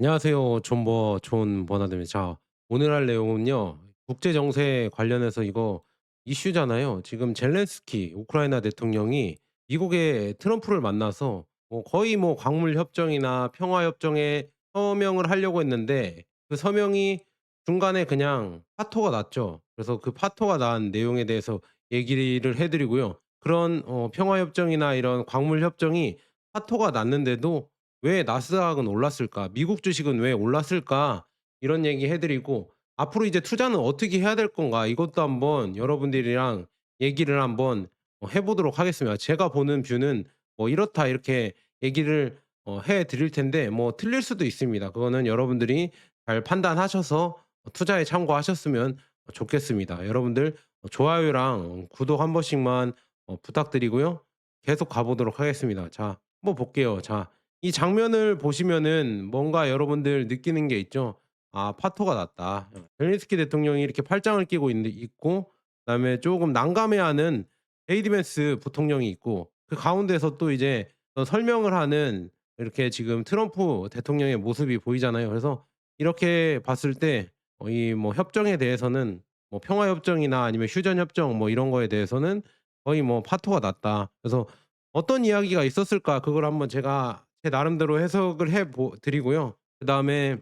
안녕하세요. 존버 존 버나드입니다. 자, 오늘 할 내용은요. 국제 정세 관련해서 이거 이슈잖아요. 지금 젤렌스키 우크라이나 대통령이 미국의 트럼프를 만나서 뭐 거의 뭐 광물 협정이나 평화 협정에 서명을 하려고 했는데 그 서명이 중간에 그냥 파토가 났죠. 그래서 그 파토가 난 내용에 대해서 얘기를 해 드리고요. 그런 어 평화 협정이나 이런 광물 협정이 파토가 났는데도 왜 나스닥은 올랐을까? 미국 주식은 왜 올랐을까? 이런 얘기 해 드리고 앞으로 이제 투자는 어떻게 해야 될 건가? 이것도 한번 여러분들이랑 얘기를 한번 어 해 보도록 하겠습니다. 제가 보는 뷰는 뭐 이렇다 이렇게 얘기를 어 해 드릴 텐데 뭐 틀릴 수도 있습니다. 그거는 여러분들이 잘 판단하셔서 어 투자에 참고하셨으면 어 좋겠습니다. 여러분들 어 좋아요랑 구독 한 번씩만 어 부탁드리고요. 계속 가 보도록 하겠습니다. 자 한번 볼게요. 자 이 장면을 보시면은 뭔가 여러분들 느끼는 게 있죠. '아 파토가 났다.' 어 젤렌스키 대통령이 이렇게 팔짱을 끼고 있는 있고 그다음에 쪼금 난감해하는 제이디 벤스 부통령이 있고 그 가운데서 또 이제 어 설명을 하는 이렇게 지금 트럼프 대통령의 모습이 보이잖아요. 그래서 이렇게 봤을 때어이뭐 협정에 대해서는 뭐 평화 협정이나 아니면 휴전 협정 뭐 이런 거에 대해서는 거의 뭐 파토가 났다. 그래서 어떤 이야기가 있었을까 그걸 한번 제가 제 나름대로 해석을 해 보 드리고요. 그다음에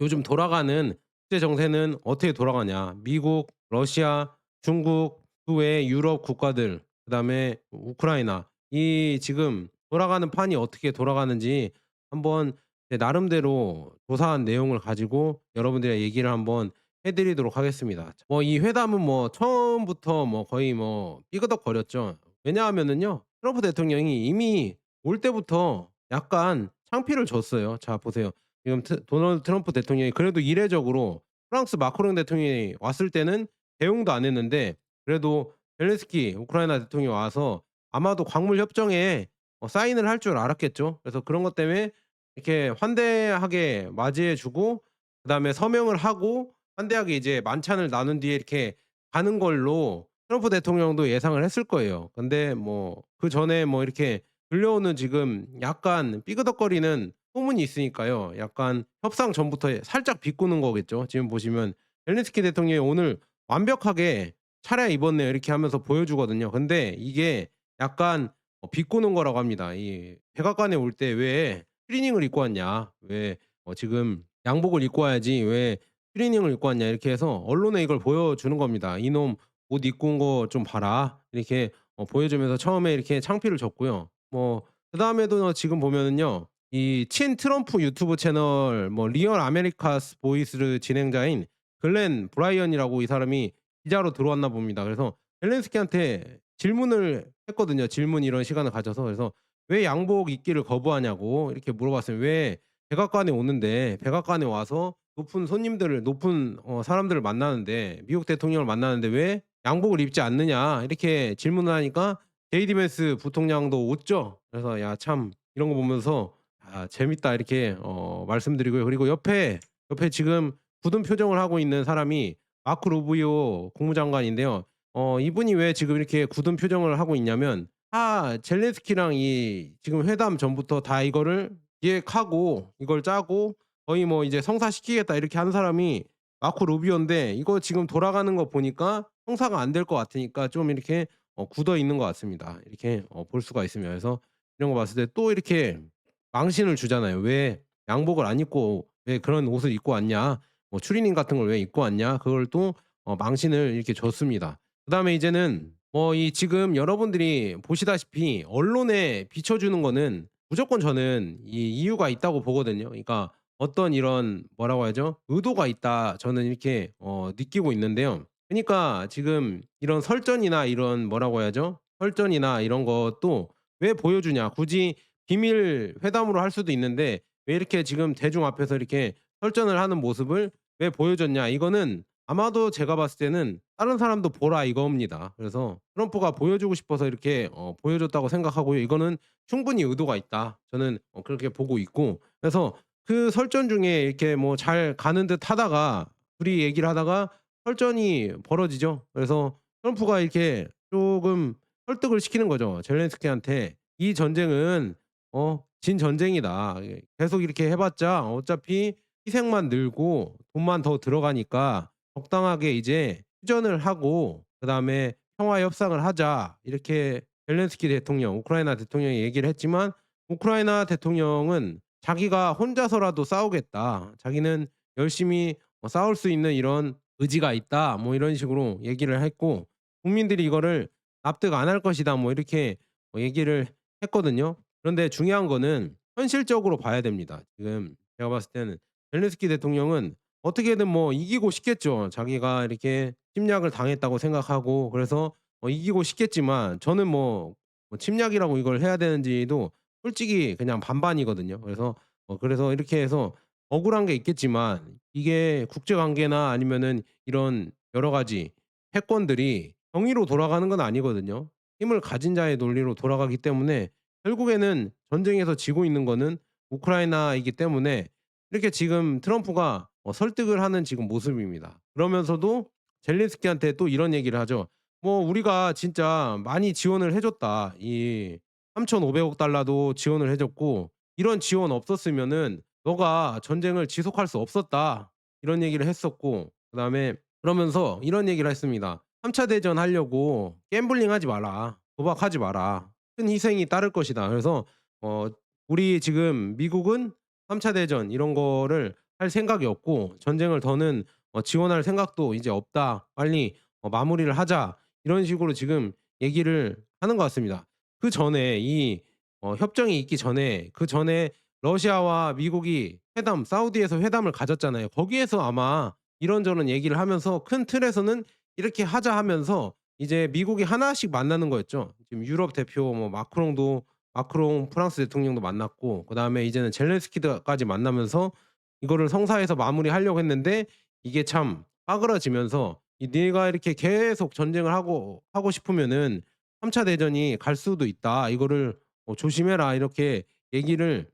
요즘 돌아가는 국제 정세는 어떻게 돌아가냐. 미국, 러시아, 중국 그 외에 유럽 국가들 그다음에 우크라이나 이 지금 돌아가는 판이 어떻게 돌아가는지 한번 제 나름대로 조사한 내용을 가지고 여러분들이랑 얘기를 한번 해 드리도록 하겠습니다. 뭐 이 회담은 뭐 처음부터 뭐 거의 뭐 삐그덕거렸죠. 왜냐하면은요. 트럼프 대통령이 이미 올 때부터 약간 창피를 줬어요. 자 보세요. 지금 트 도널드 트럼프 대통령이 그래도 이례적으로 프랑스 마크롱 대통령이 왔을 때는 대응도 안 했는데 그래도 젤렌스키 우크라이나 대통령이 와서 아마도 광물 협정에 어 사인을 할 줄 알았겠죠. 그래서 그런 것 때문에 이렇게 환대하게 맞이해 주고 그다음에 서명을 하고 환대하게 이제 만찬을 나눈 뒤에 이렇게 가는 걸로 트럼프 대통령도 예상을 했을 거예요. 근데 뭐 그 전에 뭐 이렇게 들려오는 지금 약간 삐그덕거리는 소문이 있으니까요. 약간 협상 전부터 살짝 비꼬는 거겠죠. 지금 보시면 젤렌스키 대통령이 오늘 완벽하게 차려입었네요 이렇게 하면서 보여주거든요. 근데 이게 약간 어 비꼬는 거라고 합니다. 이 백악관에 올 때 "왜 트레이닝을 입고 왔냐. 왜 어 지금 양복을 입고 와야지 왜 트레이닝을 입고 왔냐." 이렇게 해서 언론에 이걸 보여주는 겁니다. "이놈 옷 입고 온 거 좀 봐라." 이렇게 어 보여주면서 처음에 이렇게 창피를 줬고요. 뭐 그다음에도 지금 보면은요. 이 친 트럼프 유튜브 채널 뭐 리얼 아메리카스 보이스 진행자인 글렌 브라이언이라고 이 사람이 기자로 들어왔나 봅니다. 그래서 젤렌스키한테 질문을 했거든요. 질문 이런 시간을 가져서 그래서 "왜 양복 입기를 거부하냐."고 이렇게 물어봤어요. "왜 백악관에 오는데 백악관에 와서 높은 손님들을 높은 어 사람들을 만나는데 미국 대통령을 만나는데 왜 양복을 입지 않느냐." 이렇게 질문을 하니까 제이디 벤스 부통령도 웃죠. 그래서 야 참 이런 거 보면서 '아 재밌다.' 이렇게 어 말씀드리고요. 그리고 옆에, 옆에 지금 굳은 표정을 하고 있는 사람이 마크 루비오 국무장관인데요. 어 이분이 왜 지금 이렇게 굳은 표정을 하고 있냐면 다 젤렌스키랑 이 지금 회담 전부터 다 이거를 기획하고 이걸 짜고 거의 뭐 이제 "성사시키겠다." 이렇게 한 사람이 마크 루비오인데 이거 지금 돌아가는 거 보니까 성사가 안 될 것 같으니까 좀 이렇게 어 굳어 있는 것 같습니다. 이렇게 어 볼 수가 있습니다. 그래서 이런 거 봤을 때 또 이렇게 망신을 주잖아요. "왜 양복을 안 입고 왜 그런 옷을 입고 왔냐. 뭐 추리닝 같은 걸 왜 입고 왔냐." 그걸 또 어 망신을 이렇게 줬습니다. 그다음에 이제는 뭐 이 지금 여러분들이 보시다시피 언론에 비춰주는 거는 무조건 저는 이 이유가 있다고 보거든요. 그러니까 어떤 이런 뭐라고 하죠? '의도가 있다.' 저는 이렇게 어 느끼고 있는데요. 그니까 지금 이런 설전이나 이런 뭐라고 해야죠? 설전이나 이런 것도 왜 보여주냐. 굳이 비밀 회담으로 할 수도 있는데 왜 이렇게 지금 대중 앞에서 이렇게 설전을 하는 모습을 왜 보여줬냐. 이거는 아마도 제가 봤을 때는 '다른 사람도 보라.' 이겁니다. 그래서 트럼프가 보여주고 싶어서 이렇게 어 보여줬다고 생각하고요. 이거는 '충분히 의도가 있다.' 저는 어 그렇게 보고 있고 그래서 그 설전 중에 이렇게 뭐 잘 가는 듯 하다가 둘이 얘기를 하다가 설전이 벌어지죠. 그래서 트럼프가 이렇게 쪼금 설득을 시키는 거죠. 젤렌스키한테 "이 전쟁은 어 진 전쟁이다. 예 계속 이렇게 해 봤자 어차피 희생만 늘고 돈만 더 들어가니까 적당하게 이제 휴전을 하고 그 다음에 평화 협상을 하자. 이렇게 젤렌스키 대통령, 우크라이나 대통령이 얘기를 했지만 우크라이나 대통령은 자기가 혼자서라도 싸우겠다. 자기는 열심히 어 싸울 수 있는 이런 의지가 있다. 뭐 이런 식으로 얘기를 했고 국민들이 이거를 납득 안 할 것이다. 뭐 이렇게 어 얘기를 했거든요. 그런데 중요한 거는 현실적으로 봐야 됩니다. 지금 제가 봤을 때는 젤렌스키 대통령은 어떻게든 뭐 이기고 싶겠죠. 자기가 이렇게 침략을 당했다고 생각하고 그래서 어 이기고 싶겠지만 저는 뭐 뭐 침략이라고 이걸 해야 되는지도 솔직히 그냥 반반이거든요. 그래서 어 그래서 이렇게 해서 억울한 게 있겠지만 이게 국제 관계나 아니면은 이런 여러 가지 패권들이 정의로 돌아가는 건 아니거든요. 힘을 가진 자의 논리로 돌아가기 때문에 결국에는 전쟁에서 지고 있는 거는 우크라이나이기 때문에 이렇게 지금 트럼프가 어 설득을 하는 지금 모습입니다. 그러면서도 젤렌스키한테 또 이런 얘기를 하죠. 뭐 "우리가 진짜 많이 지원을 해 줬다. 이 3,500억 달러도 지원을 해 줬고 이런 지원 없었으면은 너가 전쟁을 지속할 수 없었다." 이런 얘기를 했었고 그 다음에 그러면서 이런 얘기를 했습니다. "3 차 대전 하려고 갬블링 하지 마라. 도박하지 마라. 큰 희생이 따를 것이다." 그래서 어 "우리 지금 미국은 3차 대전 이런 거를 할 생각이 없고 전쟁을 더는 어 지원할 생각도 이제 없다. 빨리 어 마무리를 하자." 이런 식으로 지금 얘기를 하는 것 같습니다. 그 전에 이 어 협정이 있기 전에 그 전에 러시아와 미국이 회담 사우디에서 회담을 가졌잖아요. 거기에서 아마 이런저런 얘기를 하면서 큰 틀에서는 "이렇게 하자." 하면서 이제 미국이 하나씩 만나는 거였죠. 지금 유럽 대표 뭐 마크롱도 마크롱 프랑스 대통령도 만났고 그다음에 이제는 젤렌스키드 까지 만나면서 이거를 성사해서 마무리하려고 했는데 이게 참 빠그라지면서 이 "네가 이렇게 계속 전쟁을 하고 하고 싶으면은 3차 대전이 갈 수도 있다. 이거를 어 조심해라." 이렇게 얘기를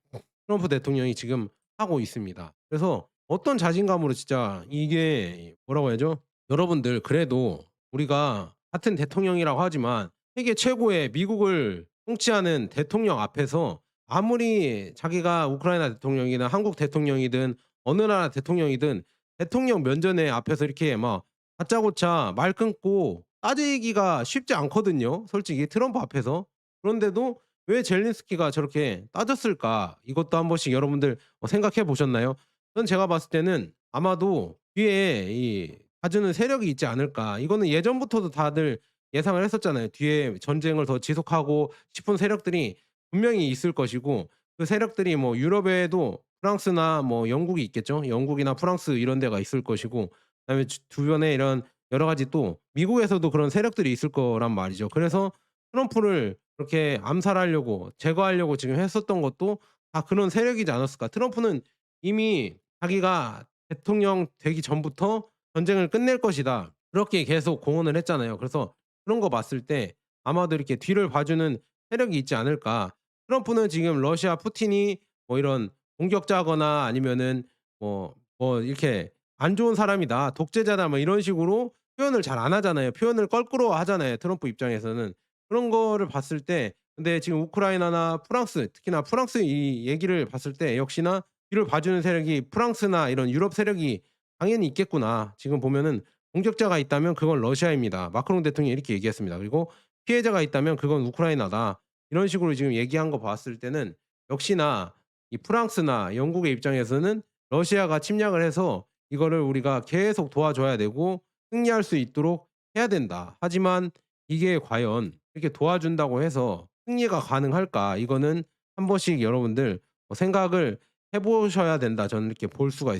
트럼프 대통령이 지금 하고 있습니다. 그래서 어떤 자신감으로 진짜 이게 뭐라고 해야죠? 여러분들 그래도 우리가 같은 대통령이라고 하지만 세계 최고의 미국을 통치하는 대통령 앞에서 아무리 자기가 우크라이나 대통령이나 한국 대통령이든 어느 나라 대통령이든 대통령 면전에 앞에서 이렇게 막 다짜고짜 말 끊고 따지기가 쉽지 않거든요 솔직히 트럼프 앞에서. 그런데도 왜 젤렌스키가 저렇게 따졌을까? 이것도 한 번씩 여러분들 어 생각해 보셨나요? 저는 제가 봤을 때는 아마도 뒤에 이 봐주는 세력이 있지 않을까. 이거는 예전부터도 다들 예상을 했었잖아요. 뒤에 전쟁을 더 지속하고 싶은 세력들이 분명히 있을 것이고 그 세력들이 뭐 유럽에도 프랑스나 뭐 영국이 있겠죠. 영국이나 프랑스 이런 데가 있을 것이고 그다음에 주 주변에 이런 여러 가지 또 미국에서도 그런 세력들이 있을 거란 말이죠. 그래서 트럼프를 그렇게 암살하려고 제거하려고 지금 했었던 것도 다 그런 세력이지 않았을까. 트럼프는 이미 자기가 대통령 되기 전부터 "전쟁을 끝낼 것이다." 그렇게 계속 공언을 했잖아요. 그래서 그런 거 봤을 때 아마도 이렇게 뒤를 봐주는 세력이 있지 않을까. 트럼프는 지금 러시아 푸틴이 뭐 이런 공격자거나 아니면은 뭐 뭐 이렇게 "안 좋은 사람이다. 독재자다." 뭐 이런 식으로 표현을 잘 안 하잖아요. 표현을 껄끄러워 하잖아요 트럼프 입장에서는. 그런 거를 봤을 때 근데 지금 우크라이나나 프랑스 특히나 프랑스 이 얘기를 봤을 때 역시나 '뒤를 봐주는 세력이 프랑스나 이런 유럽 세력이 당연히 있겠구나.' 지금 보면은 "공격자가 있다면 그건 러시아입니다." 마크롱 대통령이 이렇게 얘기했습니다. 그리고 "피해자가 있다면 그건 우크라이나다." 이런 식으로 지금 얘기한 거 봤을 때는 역시나 이 프랑스나 영국의 입장에서는 러시아가 침략을 해서 이거를 우리가 계속 도와줘야 되고 승리할 수 있도록 해야 된다. 하지만 이게 과연 이렇게 도와준다고 해서 승리가 가능할까? 이거는 한 번씩 여러분들 어 생각을 해 보셔야 된다. 저는 이렇게 볼 수가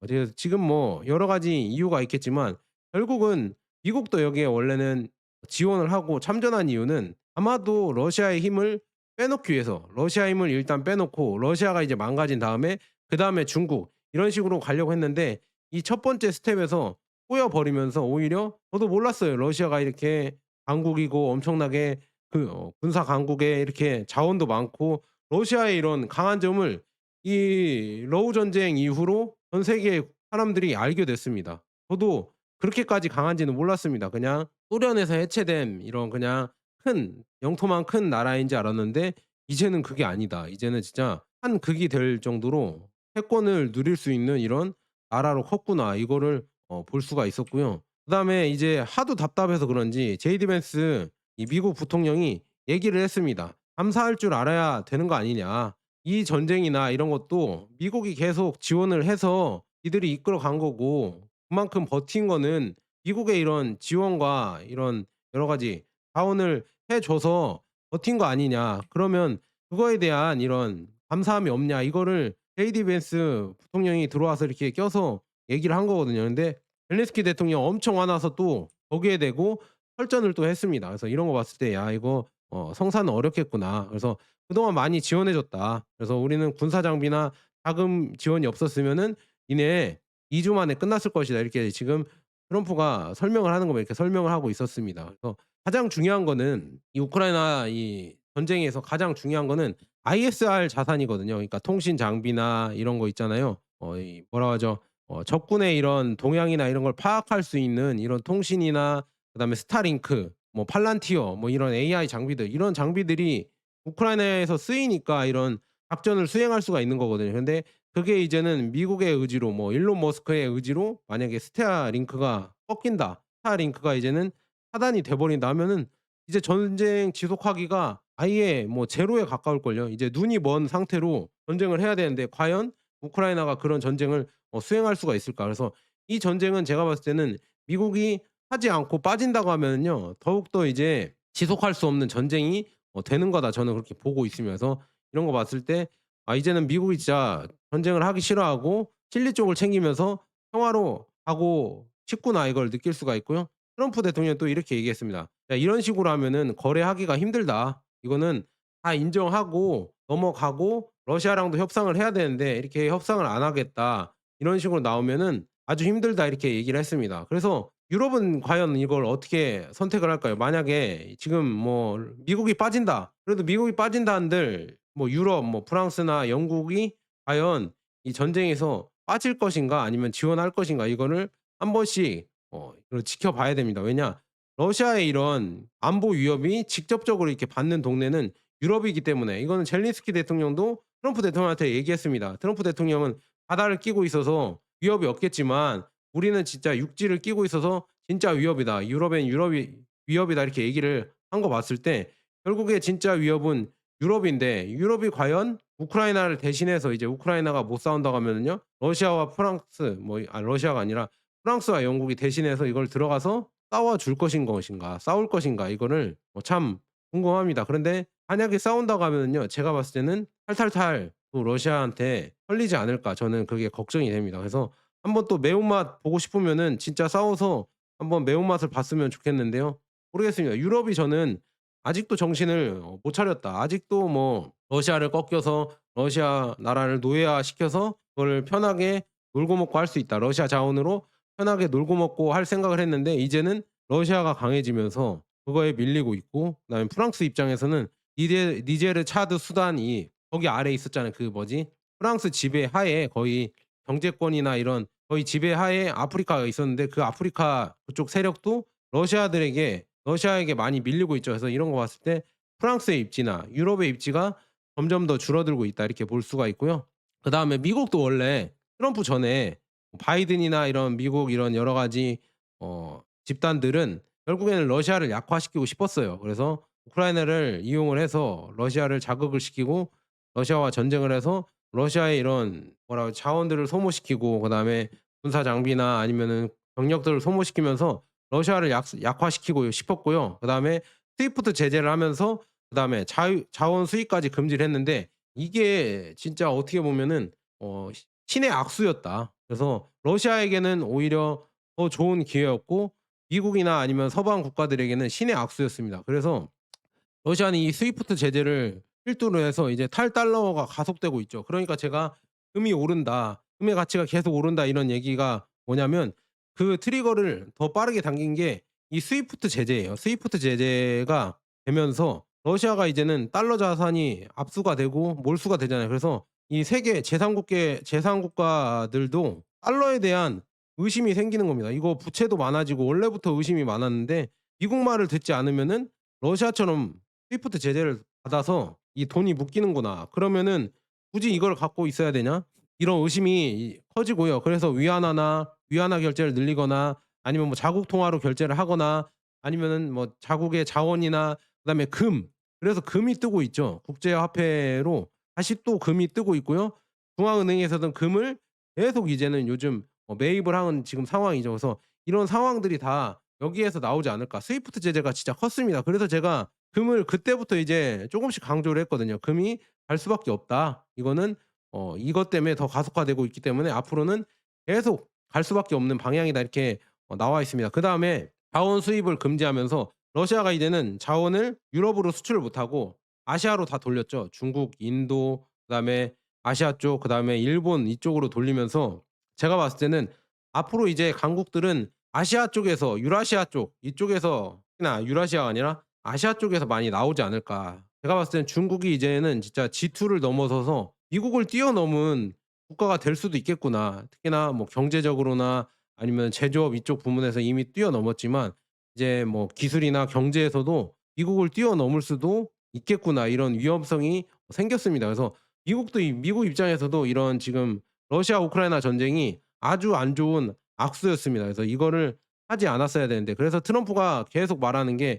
어떻게 지금 뭐 여러 가지 이유가 있겠지만 결국은 미국도 여기에 원래는 지원을 하고 참전한 이유는 아마도 러시아의 힘을 빼놓기 위해서 러시아 힘을 일단 빼놓고 러시아가 이제 망가진 다음에 그 다음에 중국 이런 식으로 가려고 했는데 이 첫 번째 스텝에서 꼬여 버리면서 오히려 저도 몰랐어요. 러시아가 이렇게 강국이고 엄청나게 그 어 군사 강국에 이렇게 자원도 많고 러시아의 이런 강한 점을 이 러우 전쟁 이후로 전 세계 사람들이 알게 됐습니다. 저도 그렇게까지 강한지는 몰랐습니다. 그냥 소련에서 해체된 이런 그냥 큰 영토만 큰 나라인 줄 알았는데 이제는 그게 아니다. 이제는 진짜 한 극이 될 정도로 패권을 누릴 수 있는 이런 나라로 컸구나. 이거를 어 볼 수가 있었고요. 그다음에 이제 하도 답답해서 그런지 제이디 벤스 이 미국 부통령이 얘기를 했습니다. "감사할 줄 알아야 되는 거 아니냐. 이 전쟁이나 이런 것도 미국이 계속 지원을 해서 이들이 이끌어 간 거고 그만큼 버틴 거는 미국의 이런 지원과 이런 여러 가지 자원을 해 줘서 버틴 거 아니냐. 그러면 그거에 대한 이런 감사함이 없냐." 이거를 제이디 벤스 부통령이 들어와서 이렇게 껴서 얘기를 한 거거든요. 근데 젤렌스키 대통령 엄청 화나서 또 거기에 대고 설전을 또 했습니다. 그래서 이런 거 봤을 때 '야 이거 어 성사는 어렵겠구나. 그래서 그동안 많이 지원해 줬다. 그래서 우리는 군사 장비나 자금 지원이 없었으면은 이내 2주 만에 끝났을 것이다.' 이렇게 지금 트럼프가 설명을 하는 거 이렇게 설명을 하고 있었습니다. 그래서 가장 중요한 거는 이 우크라이나 이 전쟁에서 가장 중요한 거는 ISR 자산이거든요. 그러니까 통신 장비나 이런 거 있잖아요. 어 이 뭐라고 하죠? 어 적군의 이런 동향이나 이런 걸 파악할 수 있는 이런 통신이나 그다음에 스타링크 뭐 팔란티어 뭐 이런 AI 장비들 이런 장비들이 우크라이나에서 쓰이니까 이런 작전을 수행할 수가 있는 거거든요. 근데 그게 이제는 미국의 의지로 뭐 일론 머스크의 의지로 만약에 스타링크가 꺾인다. 스타링크가 이제는 차단이 돼 버린다 하면은 이제 전쟁 지속하기가 아예 뭐 제로에 가까울 걸요. 이제 눈이 먼 상태로 전쟁을 해야 되는데 과연 우크라이나가 그런 전쟁을 어 수행할 수가 있을까? 그래서 이 전쟁은 제가 봤을 때는 미국이 하지 않고 빠진다고 하면은요. 더욱더 이제 지속할 수 없는 전쟁이 어 되는 거다. 저는 그렇게 보고. 그래서 이런 거 봤을 때 '아 이제는 미국이 진짜 전쟁을 하기 싫어하고 실리 쪽을 챙기면서 평화로 가고 싶구나.' 이걸 느낄 수가 있고요. 트럼프 대통령은 또 이렇게 얘기했습니다. "야 이런 식으로 하면은 거래하기가 힘들다. 이거는 다 인정하고 넘어가고 러시아랑도 협상을 해야 되는데 이렇게 협상을 안 하겠다." 이런 식으로 나오면은 "아주 힘들다." 이렇게 얘기를 했습니다. 그래서 유럽은 과연 이걸 어떻게 선택을 할까요? 만약에 지금 뭐 미국이 빠진다. 그래도 미국이 빠진다 한들 뭐 유럽 뭐 프랑스나 영국이 과연 이 전쟁에서 빠질 것인가 아니면 지원할 것인가 이거를 한 번씩 어 지켜봐야 됩니다. 왜냐? 러시아의 이런 안보 위협이 직접적으로 이렇게 받는 동네는 유럽이기 때문에 이거는 젤렌스키 대통령도 트럼프 대통령한테 얘기했습니다. 트럼프 대통령은 바다를 끼고 있어서 위협이 없겠지만 "우리는 진짜 육지를 끼고 있어서 진짜 위협이다. 유럽엔 유럽이 위협이다." 이렇게 얘기를 한 거 봤을 때 결국에 진짜 위협은 유럽인데 유럽이 과연 우크라이나를 대신해서 이제 우크라이나가 못 싸운다고 하면은요. 러시아와 프랑스 뭐 아 러시아가 아니라 프랑스와 영국이 대신해서 이걸 들어가서 싸워 줄 것인 것인가 싸울 것인가 이거를 어참 궁금합니다. 그런데 만약에 싸운다고 하면은요. 제가 봤을 때는 탈탈탈 또 러시아한테 털리지 않을까 저는 그게 걱정이 됩니다. 그래서 한번 또 매운맛 보고 싶으면은 진짜 싸워서 한번 매운맛을 봤으면 좋겠는데요. 모르겠습니다. 유럽이 저는 아직도 정신을 어 못 차렸다. 아직도 뭐 러시아를 꺾여서 러시아 나라를 노예화시켜서 그거를 편하게 놀고 먹고 할 수 있다. 러시아 자원으로 편하게 놀고 먹고 할 생각을 했는데 이제는 러시아가 강해지면서 그거에 밀리고 있고 그다음에 프랑스 입장에서는 니제 니제르, 차드, 수단이 거기 아래에 있었잖아요. 그 뭐지? 프랑스 지배 하에 거의 경제권이나 이런 거의 지배 하에 아프리카가 있었는데 그 아프리카 그쪽 세력도 러시아들에게 러시아에게 많이 밀리고 있죠. 그래서 이런 거 봤을 때 '프랑스의 입지나 유럽의 입지가 점점 더 줄어들고 있다.' 이렇게 볼 수가 있고요. 그 다음에 미국도 원래 트럼프 전에 바이든이나 이런 미국 이런 여러 가지 어 집단들은 결국에는 러시아를 약화시키고 싶었어요. 그래서 우크라이나를 이용을 해서 러시아를 자극을 시키고 러시아와 전쟁을 해서 러시아의 이런 뭐라 자원들을 소모시키고 그다음에 군사 장비나 아니면은 병력들을 소모시키면서 러시아를 약 약화시키고 싶었고요. 그다음에 스위프트 제재를 하면서 그다음에 자유 자원 수입까지 금지를 했는데 이게 진짜 어떻게 보면은 어 신의 악수였다. 그래서 러시아에게는 오히려 더 좋은 기회였고 미국이나 아니면 서방 국가들에게는 신의 악수였습니다. 그래서 러시아는 이 스위프트 제재를 필두로 해서 이제 탈달러가 가속되고 있죠. 그러니까 제가 "금이 오른다. 금의 가치가 계속 오른다." 이런 얘기가 뭐냐면 그 트리거를 더 빠르게 당긴 게 이 스위프트 제재예요. 스위프트 제재가 되면서 러시아가 이제는 달러 자산이 압수가 되고 몰수가 되잖아요. 그래서 이 세계 제3국계 제3국가들도 달러에 대한 의심이 생기는 겁니다. 이거 부채도 많아지고 원래부터 의심이 많았는데 미국 말을 듣지 않으면은 러시아처럼 스위프트 제재를 받아서 이 돈이 묶이는구나. 그러면은 굳이 이걸 갖고 있어야 되냐? 이런 의심이 이 커지고요. 그래서 위안화나 위안화 결제를 늘리거나 아니면 뭐 자국 통화로 결제를 하거나 아니면은 뭐 자국의 자원이나 그다음에 금 그래서 금이 뜨고 있죠. 국제 화폐로 다시 또 금이 뜨고 있고요. 중앙은행에서는 금을 계속 이제는 요즘 어 매입을 하는 지금 상황이죠. 그래서 이런 상황들이 다 여기에서 나오지 않을까. 스위프트 제재가 진짜 컸습니다. 그래서 제가 금을 그때부터 이제 쪼금씩 강조를 했거든요. "금이 갈 수밖에 없다. 이거는 어 이것 때문에 더 가속화되고 있기 때문에 앞으로는 계속 갈 수밖에 없는 방향이다." 이렇게 어 나와 있습니다. 그 다음에 자원 수입을 금지하면서 러시아가 이제는 자원을 유럽으로 수출을 못 하고 아시아로 다 돌렸죠. 중국, 인도 그다음에 아시아 쪽 그다음에 일본 이쪽으로 돌리면서 제가 봤을 때는 앞으로 이제 강국들은 아시아 쪽에서 유라시아 쪽 이쪽에서 나 유라시아가 아니라 아시아 쪽에서 많이 나오지 않을까. 제가 봤을 때는 중국이 이제는 진짜 G2를 넘어서서 미국을 뛰어넘은 국가가 될 수도 있겠구나. 특히나 뭐 경제적으로나 아니면 제조업 이쪽 부문에서 이미 뛰어넘었지만 이제 뭐 기술이나 경제에서도 미국을 뛰어넘을 수도 있겠구나. 이런 위험성이 생겼습니다. 그래서 미국도 이 미국 입장에서도 이런 지금 러시아 우크라이나 전쟁이 아주 안 좋은 악수였습니다. 그래서 이거를 하지 않았어야 되는데 그래서 트럼프가 계속 말하는 게어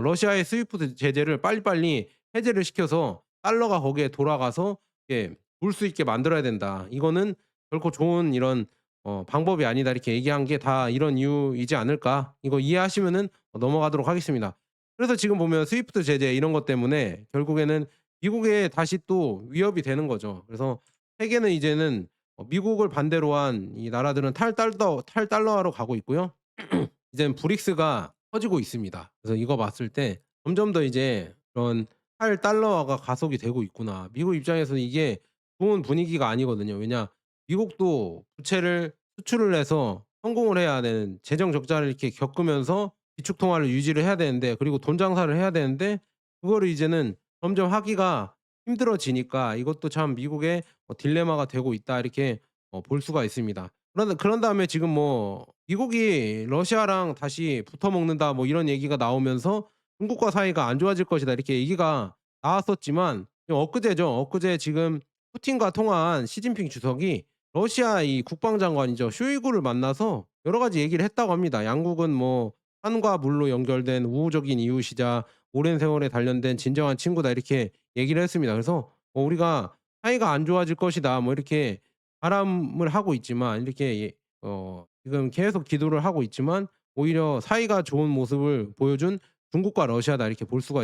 러시아의 스위프트 제재를 빨리빨리 해제를 시켜서 달러가 거기에 돌아가서 예 볼수 있게 만들어야 된다. 이거는 결코 좋은 이런 어 방법이 아니다. 이렇게 얘기한 게 다 이런 이유이지 않을까. 이거 이해하시면은 어 넘어가도록 하겠습니다. 그래서 지금 보면 스위프트 제재 이런 것 때문에 결국에는 미국에 다시 또 위협이 되는 거죠. 그래서 세계는 이제는 어 미국을 반대로 한 이 나라들은 탈달러 탈달러화로 가고 있고요. 이젠 브릭스가 커지고 있습니다. 그래서 이거 봤을 때 점점 더 이제 그런 '탈 달러화가 가속이 되고 있구나.' 미국 입장에서는 이게 좋은 분위기가 아니거든요. 왜냐 미국도 부채를 수출을 해서 성공을 해야 되는 재정 적자를 이렇게 겪으면서 기축 통화를 유지를 해야 되는데 그리고 돈 장사를 해야 되는데 그거를 이제는 점점 하기가 힘들어지니까 이것도 참 미국의 어 '딜레마가 되고 있다.' 이렇게 어 볼 수가 있습니다. 그런 그런 다음에 지금 뭐 미국이 "러시아랑 다시 붙어 먹는다." 뭐 이런 얘기가 나오면서 "중국과 사이가 안 좋아질 것이다." 이렇게 얘기가 나왔었지만 엊그제죠. 엊그제 지금 푸틴과 통화한 시진핑 주석이 러시아 이 국방장관이죠. 쇼이구를 만나서 여러 가지 얘기를 했다고 합니다. 양국은 뭐 "산과 물로 연결된 우호적인 이웃이자 오랜 세월에 단련된 진정한 친구다." 이렇게 얘기를 했습니다. 그래서 어 우리가 "사이가 안 좋아질 것이다." 뭐 이렇게 바람을 하고 있지만 이렇게 예어 지금 계속 기도를 하고 있지만 오히려 사이가 좋은 모습을 보여준 중국과 러시아다 이렇게 볼 수가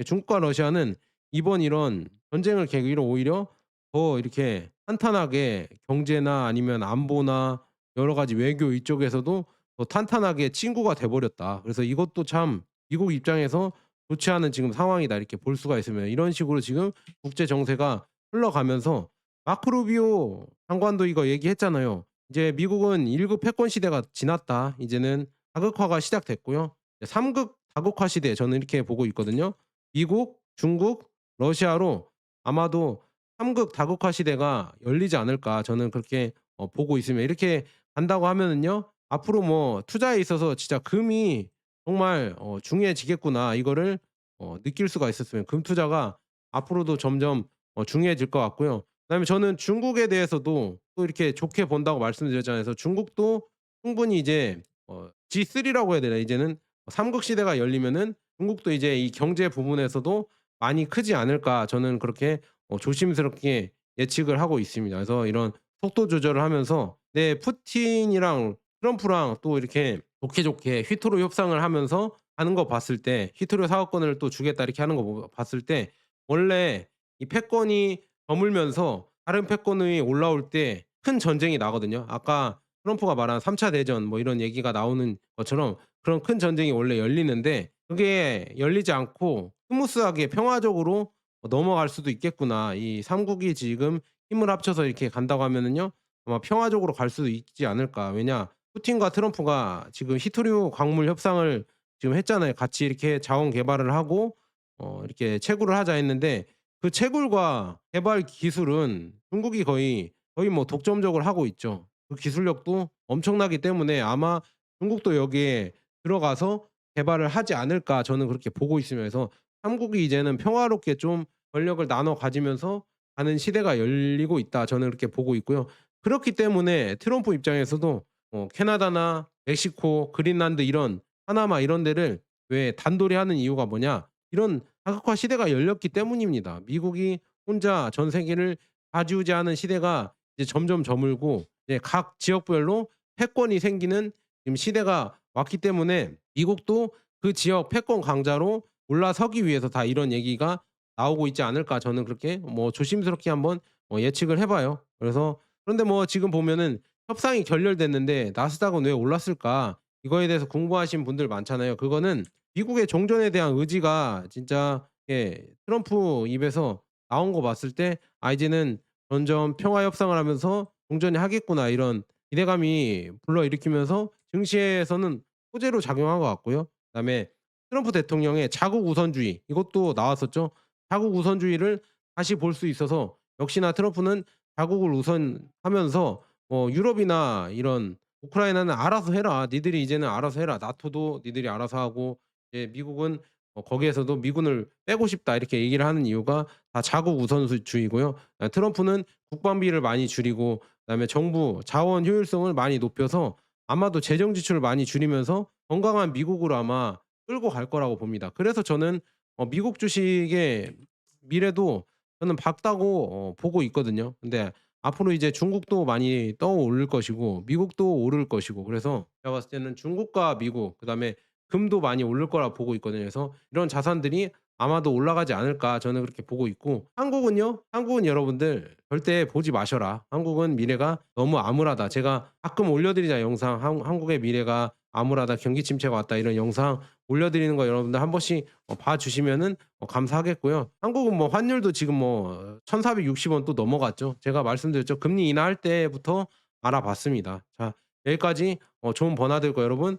예 중국과 러시아는 이번 이런 전쟁을 계기로 오히려 더 이렇게 탄탄하게 경제나 아니면 안보나 여러 가지 외교 이쪽에서도 더 탄탄하게 친구가 돼 버렸다. 그래서 이것도 참 미국 입장에서 좋지 않은 지금 상황이다 이렇게 볼 수가 있습니다. 이런 식으로 지금 국제 정세가 흘러가면서 마크 루비오 장관도 이거 얘기했잖아요. 이제 "미국은 1급 패권 시대가 지났다. 이제는 다극화가 시작됐고요. 3급 다극화 시대." 저는 이렇게 보고 있거든요. 미국, 중국, 러시아로 아마도 3급 다극화 시대가 열리지 않을까 저는 그렇게 어 보고 있습니다. 이렇게 간다고 하면은요. 앞으로 뭐 투자에 있어서 진짜 '금이 정말 어 중요해지겠구나.' 이거를 어 느낄 수가 있었으면 금 투자가 앞으로도 점점 어 중요해질 것 같고요. 그다음에 저는 중국에 대해서도 또 이렇게 좋게 본다고 말씀드렸잖아요. 그래서 중국도 충분히 이제 어 G3라고 해야 되나 이제는 3국 시대가 열리면은 중국도 이제 이 경제 부분에서도 많이 크지 않을까 저는 그렇게 어 조심스럽게 예측을 하고 있습니다. 그래서 이런 속도 조절을 하면서 네 푸틴이랑 트럼프랑 또 이렇게 좋게 좋게 휘토로 협상을 하면서 하는 거 봤을 때 "휘토로 사업권을 또 주겠다." 이렇게 하는 거보 봤을 때 원래 이 패권이 저물면서 다른 패권이 올라올 때 큰 전쟁이 나거든요. 아까 트럼프가 말한 3차 대전 뭐 이런 얘기가 나오는 것처럼 그런 큰 전쟁이 원래 열리는데 그게 열리지 않고 스무스하게 평화적으로 어 '넘어갈 수도 있겠구나.' 이 3국이 지금 힘을 합쳐서 이렇게 간다고 하면은요. 아마 평화적으로 갈 수도 있지 않을까. 왜냐 푸틴과 트럼프가 지금 히토류 광물 협상을 지금 했잖아요. 같이 이렇게 자원 개발을 하고 어 이렇게 채굴을 하자 했는데 그 채굴과 개발 기술은 중국이 거의, 거의 뭐 독점적으로 하고 있죠. 그 기술력도 엄청나기 때문에 아마 중국도 여기에 들어가서 개발을 하지 않을까 저는 그렇게 보고. 그래서 3국이 이제는 평화롭게 좀 권력을 나눠 가지면서 가는 시대가 열리고 있다. 저는 그렇게 보고 있고요. 그렇기 때문에 트럼프 입장에서도 어 캐나다나 멕시코, 그린란드 이런 파나마 이런 데를 왜 단돌이 하는 이유가 뭐냐? 이런 다극화 시대가 열렸기 때문입니다. 미국이 혼자 전 세계를 좌지우지하는 시대가 이제 점점 저물고 이제 각 지역별로 패권이 생기는 지금 시대가 왔기 때문에 미국도 그 지역 패권 강자로 올라서기 위해서 다 이런 얘기가 나오고 있지 않을까 저는 그렇게 뭐 조심스럽게 한번 어 예측을 해 봐요. 그래서 그런데 뭐 지금 보면은 협상이 결렬됐는데 나스닥은 왜 올랐을까? 이거에 대해서 궁금하신 분들 많잖아요. 그거는 미국의 종전에 대한 의지가 진짜 예 트럼프 입에서 나온 거 봤을 때 '아 이제는 점점 평화 협상을 하면서 종전이 하겠구나.' 이런 기대감이 불러일으키면서 증시에서는 호재로 작용한 것 같고요. 그다음에 트럼프 대통령의 자국 우선주의 이것도 나왔었죠. 자국 우선주의를 다시 볼 수 있어서 역시나 트럼프는 자국을 우선하면서 뭐 유럽이나 이런 "우크라이나는 알아서 해라. 니들이 이제는 알아서 해라. 나토도 니들이 알아서 하고 이제 미국은 어 거기에서도 미군을 빼고 싶다." 이렇게 얘기를 하는 이유가 다 자국 우선수 주의고요. 아 트럼프는 국방비를 많이 줄이고 그다음에 정부 자원 효율성을 많이 높여서 아마도 재정 지출을 많이 줄이면서 건강한 미국으로 아마 끌고 갈 거라고 봅니다. 그래서 저는 어 미국 주식의 미래도 저는 밝다고 어 보고 있거든요. 근데 앞으로 이제 중국도 많이 떠오를 것이고 미국도 오를 것이고 그래서 제가 봤을 때는 중국과 미국 그다음에 금도 많이 오를 거라 보고 있거든요. 그래서 이런 자산들이 아마도 올라가지 않을까 저는 그렇게 보고 있고 한국은요. 한국은 여러분들 절대 보지 마셔라. 한국은 미래가 너무 암울하다. 제가 가끔 올려드리잖아요 영상. 한 한국의 미래가 암울하다. 경기 침체가 왔다. 이런 영상 올려드리는 거 여러분들 한 번씩 어 봐 주시면은 어 감사하겠고요. 한국은 뭐 환율도 지금 뭐 1,460원 또 넘어갔죠. 제가 말씀드렸죠. 금리 인하할 때부터 알아봤습니다. 자 여기까지 어 좋은 번화 될거 여러분